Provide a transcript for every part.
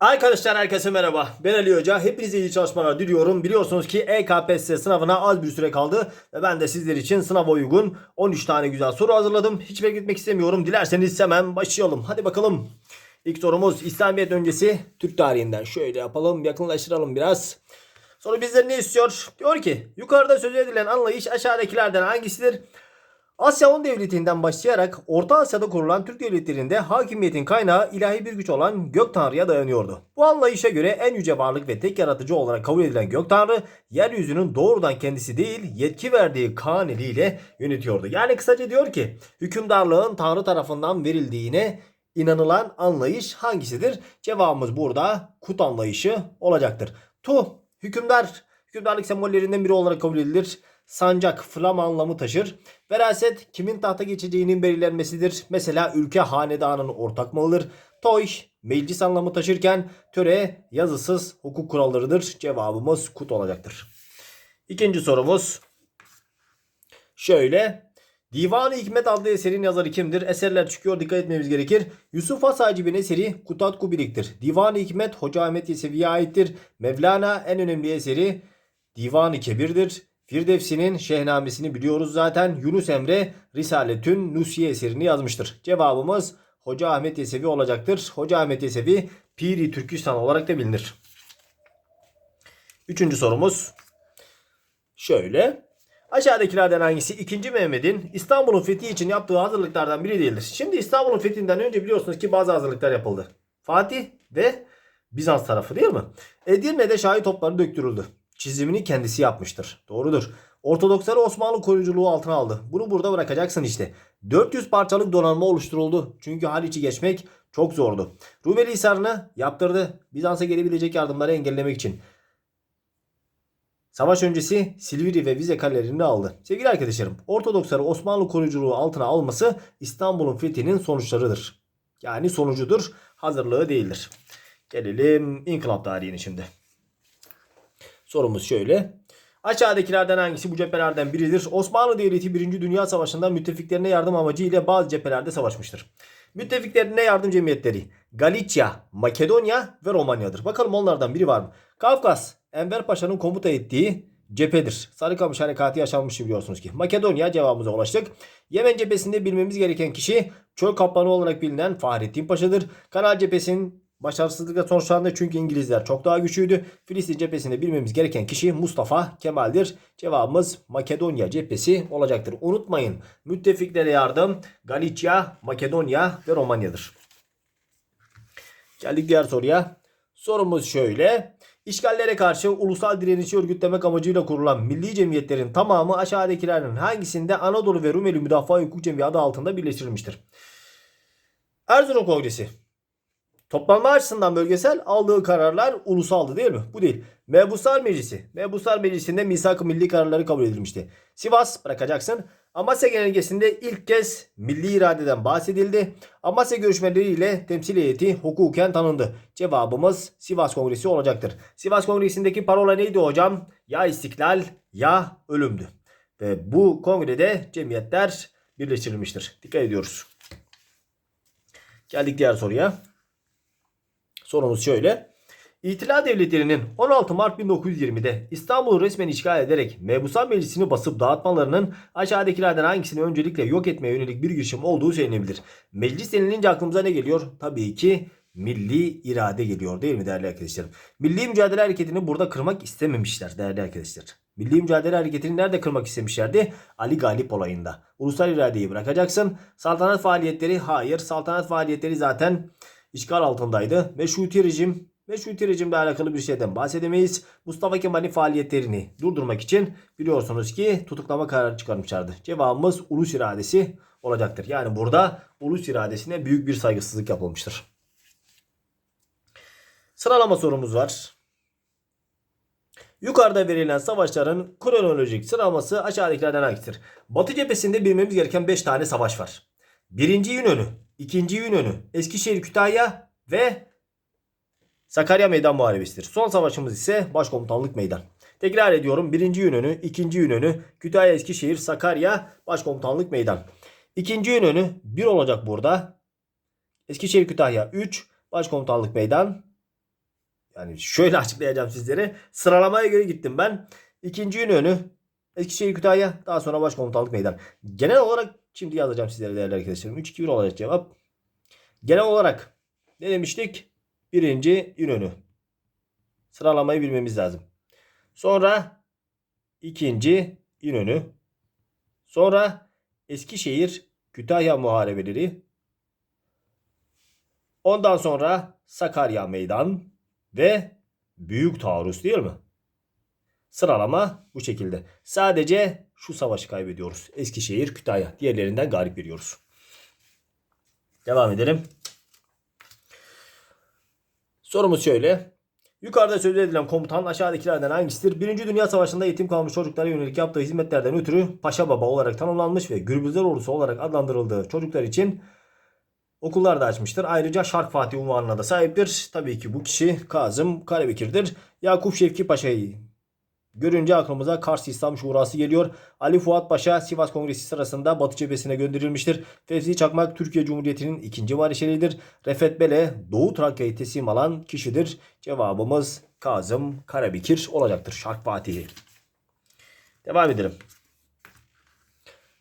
Arkadaşlar herkese merhaba. Ben Ali Hoca. Hepinize iyi çalışmalar diliyorum. Biliyorsunuz ki EKPSS sınavına az bir süre kaldı. Ve ben de sizler için sınava uygun 13 tane güzel soru hazırladım. Hiç bekletmek istemiyorum. Dilerseniz hemen başlayalım. Hadi bakalım. İlk sorumuz İslamiyet öncesi Türk tarihinden. Şöyle yapalım yakınlaştıralım biraz. Soru bizden ne istiyor? Diyor ki yukarıda söz edilen anlayış aşağıdakilerden hangisidir? Asya 10 devletinden başlayarak Orta Asya'da kurulan Türk devletlerinde hakimiyetin kaynağı ilahi bir güç olan Gök Tanrı'ya dayanıyordu. Bu anlayışa göre en yüce varlık ve tek yaratıcı olarak kabul edilen Gök Tanrı yeryüzünün doğrudan kendisi değil yetki verdiği Kaan eliyle yönetiyordu. Yani kısaca diyor ki hükümdarlığın Tanrı tarafından verildiğine inanılan anlayış hangisidir? Cevabımız burada kut anlayışı olacaktır. Tu hükümdar hükümdarlık sembollerinden biri olarak kabul edilir. Sancak, flama anlamı taşır. Veraset kimin tahta geçeceğinin belirlenmesidir. Mesela ülke hanedanın ortak malıdır. Toy meclis anlamı taşırken töre yazısız hukuk kurallarıdır. Cevabımız kut olacaktır. İkinci sorumuz şöyle. Divan-ı Hikmet adlı eserin yazarı kimdir? Eserler çıkıyor dikkat etmemiz gerekir. Yusuf Has Hacib'in eseri Kutat Kubilik'tir. Divan-ı Hikmet Hoca Ahmet Yesevi'ye aittir. Mevlana en önemli eseri Divan-ı Kebir'dir. Firdevsi'nin Şehnamesini biliyoruz zaten. Yunus Emre Risaletün Nusiye eserini yazmıştır. Cevabımız Hoca Ahmet Yesevi olacaktır. Hoca Ahmet Yesevi Piri Türkistan olarak da bilinir. Üçüncü sorumuz şöyle. Aşağıdakilerden hangisi 2. Mehmet'in İstanbul'un fethi için yaptığı hazırlıklardan biri değildir? Şimdi İstanbul'un fethinden önce biliyorsunuz ki bazı hazırlıklar yapıldı. Fatih ve Bizans tarafı değil mi? Edirne'de şahi topları döktürüldü. Çizimini kendisi yapmıştır. Doğrudur. Ortodoksları Osmanlı koruyuculuğu altına aldı. Bunu burada bırakacaksın işte. 400 parçalık donanma oluşturuldu. Çünkü Haliç'i geçmek çok zordu. Rumeli Hisarı'nı yaptırdı. Bizans'a gelebilecek yardımları engellemek için. Savaş öncesi Silivri ve Vize kalelerini aldı. Sevgili arkadaşlarım, Ortodoksları Osmanlı koruyuculuğu altına alması İstanbul'un fethinin sonuçlarıdır. Yani sonucudur, hazırlığı değildir. Gelelim inkılap tarihine şimdi. Sorumuz şöyle. Aşağıdakilerden hangisi bu cephelerden biridir? Osmanlı Devleti 1. Dünya Savaşı'nda müttefiklerine yardım amacıyla bazı cephelerde savaşmıştır. Müttefiklerine yardım cemiyetleri Galicia, Makedonya ve Romanya'dır. Bakalım onlardan biri var mı? Kafkas, Enver Paşa'nın komuta ettiği cephedir. Sarıkamış harekatı yaşanmış biliyorsunuz ki. Makedonya cevabımıza ulaştık. Yemen cephesinde bilmemiz gereken kişi çöl kaplanı olarak bilinen Fahrettin Paşa'dır. Kanal cephesinin başarısızlıkla sonuçlandı çünkü İngilizler çok daha güçlüydü. Filistin cephesinde bilmemiz gereken kişi Mustafa Kemal'dir. Cevabımız Makedonya cephesi olacaktır. Unutmayın müttefiklere yardım Galicia, Makedonya ve Romanya'dır. Geldik diğer soruya. Sorumuz şöyle. İşgallere karşı ulusal direnişi örgütlemek amacıyla kurulan milli cemiyetlerin tamamı aşağıdakilerden hangisinde Anadolu ve Rumeli Müdafaa Hukuk Cemiyeti adı altında birleştirilmiştir? Erzurum Kongresi. Toplanma açısından bölgesel aldığı kararlar ulusaldı değil mi? Bu değil. Mebuslar Meclisi. Mebuslar Meclisi'nde misak-ı milli kararları kabul edilmişti. Sivas bırakacaksın. Amasya Genelgesi'nde ilk kez milli iradeden bahsedildi. Amasya görüşmeleriyle temsil heyeti hukuken tanındı. Cevabımız Sivas Kongresi olacaktır. Sivas Kongresi'ndeki parola neydi hocam? Ya istiklal ya ölümdü. Ve bu kongrede cemiyetler birleştirilmiştir. Dikkat ediyoruz. Geldik diğer soruya. Sorumuz şöyle. İtilal devletlerinin 16 Mart 1920'de İstanbul'u resmen işgal ederek Mebusan Meclisi'ni basıp dağıtmalarının aşağıdakilerden hangisini öncelikle yok etmeye yönelik bir girişim olduğu söylenebilir. Meclis denilince aklımıza ne geliyor? Tabii ki milli irade geliyor değil mi değerli arkadaşlarım? Milli mücadele hareketini burada kırmak istememişler değerli arkadaşlar. Milli mücadele hareketini nerede kırmak istemişlerdi? Ali Galip olayında. Ulusal iradeyi bırakacaksın. Saltanat faaliyetleri hayır. Saltanat faaliyetleri zaten işgal altındaydı. Meşruti rejim Meşruti rejimle alakalı bir şeyden bahsedemeyiz. Mustafa Kemal'in faaliyetlerini durdurmak için biliyorsunuz ki tutuklama kararı çıkarmışlardı. Cevabımız ulus iradesi olacaktır. Yani burada ulus iradesine büyük bir saygısızlık yapılmıştır. Sıralama sorumuz var. Yukarıda verilen savaşların kronolojik sıralaması aşağıdakilerden hangisidir? Batı cephesinde bilmemiz gereken 5 tane savaş var. Birinci Yunan'ı, ikinci Yunan'ı, Eskişehir Kütahya ve Sakarya Meydan Muharebesi'dir. Son savaşımız ise Başkomutanlık Meydan. Tekrar ediyorum. Birinci Yunan'ı, ikinci Yunan'ı, Kütahya, Eskişehir, Sakarya, Başkomutanlık Meydan. İkinci Yunan'ı 1 olacak burada. Eskişehir, Kütahya 3, Başkomutanlık Meydan Yani şöyle açıklayacağım sizlere. Sıralamaya göre gittim ben. İkinci İnönü, Eskişehir Kütahya, daha sonra Başkomutanlık Meydan. Genel olarak şimdi yazacağım sizlere değerli arkadaşlarım. 3-2-1 olacak cevap. Genel olarak ne demiştik? Birinci İnönü. Sıralamayı bilmemiz lazım. Sonra ikinci İnönü. Sonra Eskişehir Kütahya muharebeleri. Ondan sonra Sakarya Meydan ve Büyük Taarruz değil mi? Sıralama bu şekilde. Sadece şu savaşı kaybediyoruz. Eskişehir, Kütahya. Diğerlerinden galip veriyoruz. Devam edelim. Sorumuz şöyle. Yukarıda söz edilen komutan aşağıdakilerden hangisidir? Birinci Dünya Savaşı'nda eğitim kalmış çocuklara yönelik yaptığı hizmetlerden ötürü Paşa Baba olarak tanımlanmış ve Gürbüzler Ordusu olarak adlandırıldığı çocuklar için okullar da açmıştır. Ayrıca Şark Fatih unvanına da sahiptir. Tabii ki bu kişi Kazım Karabekir'dir. Yakup Şevki Paşa'yı görünce aklımıza Kars İslam Şurası geliyor. Ali Fuat Paşa Sivas Kongresi sırasında Batı cephesine gönderilmiştir. Fevzi Çakmak Türkiye Cumhuriyeti'nin ikinci varişeridir. Refet Bele Doğu Trakya'yı teslim alan kişidir. Cevabımız Kazım Karabekir olacaktır. Şark Fatih'i. Devam edelim.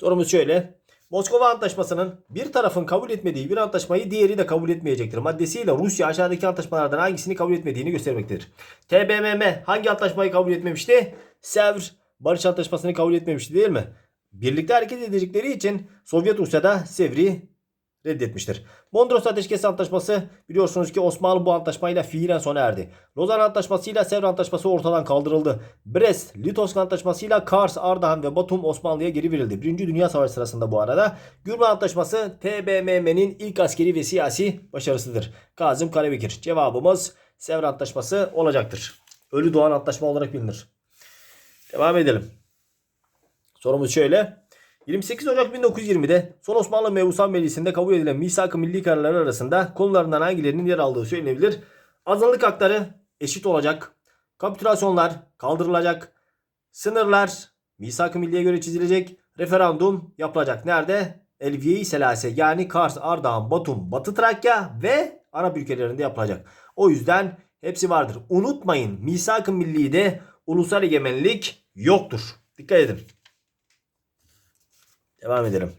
Sorumuz şöyle. Moskova Antlaşması'nın bir tarafın kabul etmediği bir antlaşmayı diğeri de kabul etmeyecektir. Maddesiyle Rusya aşağıdaki antlaşmalardan hangisini kabul etmediğini göstermektedir. TBMM hangi antlaşmayı kabul etmemişti? Sevr Barış Antlaşması'nı kabul etmemişti değil mi? Birlikte hareket edecekleri için Sovyet Rusya da Sevr'i reddetmiştir. Mondros Ateşkes Antlaşması biliyorsunuz ki Osmanlı bu antlaşmayla fiilen sona erdi. Lozan Antlaşması'yla Sevr Antlaşması ortadan kaldırıldı. Brest, Litovsk Antlaşması'yla Kars, Ardahan ve Batum Osmanlı'ya geri verildi. Birinci Dünya Savaşı sırasında bu arada Gürme Antlaşması TBMM'nin ilk askeri ve siyasi başarısıdır. Kazım Karabekir. Cevabımız Sevr Antlaşması olacaktır. Ölü Doğan Antlaşma olarak bilinir. Devam edelim. Sorumuz şöyle. 28 Ocak 1920'de Son Osmanlı Mebusan Meclisi'nde kabul edilen misak-ı milli kararları arasında konularından hangilerinin yer aldığı söylenebilir. Azınlık hakları eşit olacak. Kapitülasyonlar kaldırılacak. Sınırlar misak-ı milliye göre çizilecek. Referandum yapılacak. Nerede? Elviye-i Selase yani Kars, Ardahan, Batum, Batı Trakya ve Arap ülkelerinde yapılacak. O yüzden hepsi vardır. Unutmayın misak-ı millide ulusal egemenlik yoktur. Dikkat edin. Devam edelim.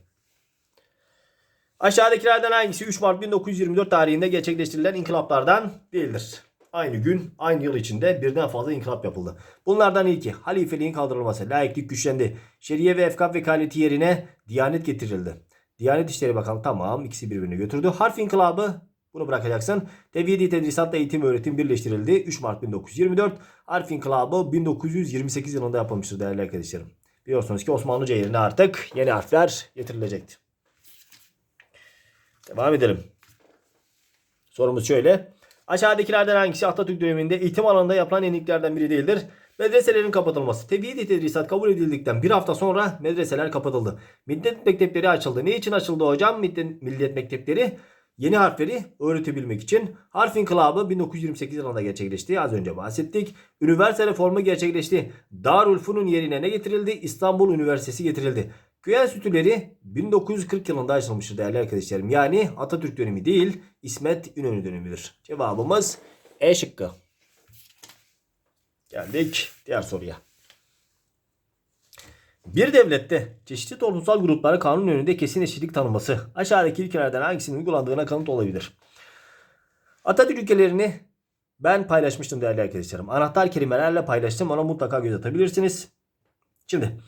Aşağıdakilerden hangisi 3 Mart 1924 tarihinde gerçekleştirilen inkılaplardan değildir? Aynı gün, aynı yıl içinde birden fazla inkılap yapıldı. Bunlardan ilki halifeliğin kaldırılması, laiklik güçlendi. Şeriye ve efkaf vekaleti yerine diyanet getirildi. Diyanet İşleri Bakanı tamam ikisi birbirini götürdü. Harf inkılabı bunu bırakacaksın. Tevhidi tedrisatla eğitim öğretim birleştirildi. 3 Mart 1924. Harf inkılabı 1928 yılında yapılmıştır değerli arkadaşlarım. Biliyorsunuz ki Osmanlıca yerine artık yeni harfler getirilecekti. Devam edelim. Sorumuz şöyle. Aşağıdakilerden hangisi Atatürk döneminde eğitim alanında yapılan yeniliklerden biri değildir? Medreselerin kapatılması. Tevhid-i tedrisat kabul edildikten bir hafta sonra medreseler kapatıldı. Millet mektepleri açıldı. Ne için açıldı hocam? Millet, mektepleri yeni harfleri öğretebilmek için. Harf inkılabı 1928 yılında gerçekleşti. Az önce bahsettik. Üniversite reformu gerçekleşti. Darülfünun yerine ne getirildi? İstanbul Üniversitesi getirildi. Köy enstitüleri 1940 yılında açılmıştır değerli arkadaşlarım. Yani Atatürk dönemi değil İsmet İnönü dönemidir. Cevabımız E şıkkı. Geldik diğer soruya. Bir devlette çeşitli toplumsal grupları kanun önünde kesin eşitlik tanıması aşağıdaki ilkelerden hangisinin uygulandığına kanıt olabilir. Atatürk ülkelerini ben paylaşmıştım değerli arkadaşlarım. Anahtar kelimelerle paylaştım. Ona mutlaka göz atabilirsiniz. Şimdi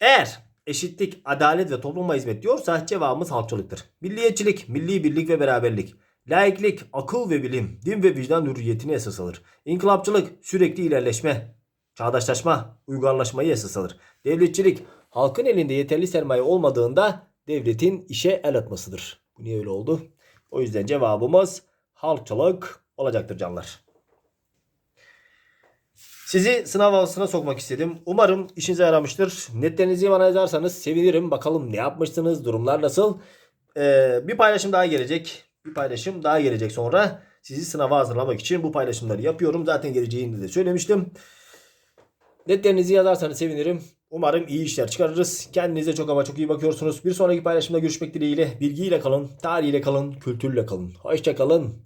eğer eşitlik, adalet ve topluma hizmet diyorsa cevabımız halkçılıktır. Milliyetçilik, milli birlik ve beraberlik. Laiklik, akıl ve bilim, din ve vicdan hürriyetini esas alır. İnkılapçılık, sürekli ilerleşme, çağdaşlaşma, uygarlaşmayı esas alır. Devletçilik, halkın elinde yeterli sermaye olmadığında devletin işe el atmasıdır. Bu niye öyle oldu? O yüzden cevabımız halkçılık olacaktır canlar. Sizi sınav havasına sokmak istedim. Umarım işinize yaramıştır. Netlerinizi bana yazarsanız sevinirim. Bakalım ne yapmışsınız? Durumlar nasıl? Ee, bir paylaşım daha gelecek. Bir paylaşım daha gelecek sonra. Sizi sınava hazırlamak için bu paylaşımları yapıyorum. Zaten geleceğini de söylemiştim. Netlerinizi yazarsanız sevinirim. Umarım iyi işler çıkarırız. Kendinize çok ama çok iyi bakıyorsunuz. Bir sonraki paylaşımda görüşmek dileğiyle. Bilgiyle kalın, tarihiyle kalın, kültürle kalın. Hoşça kalın.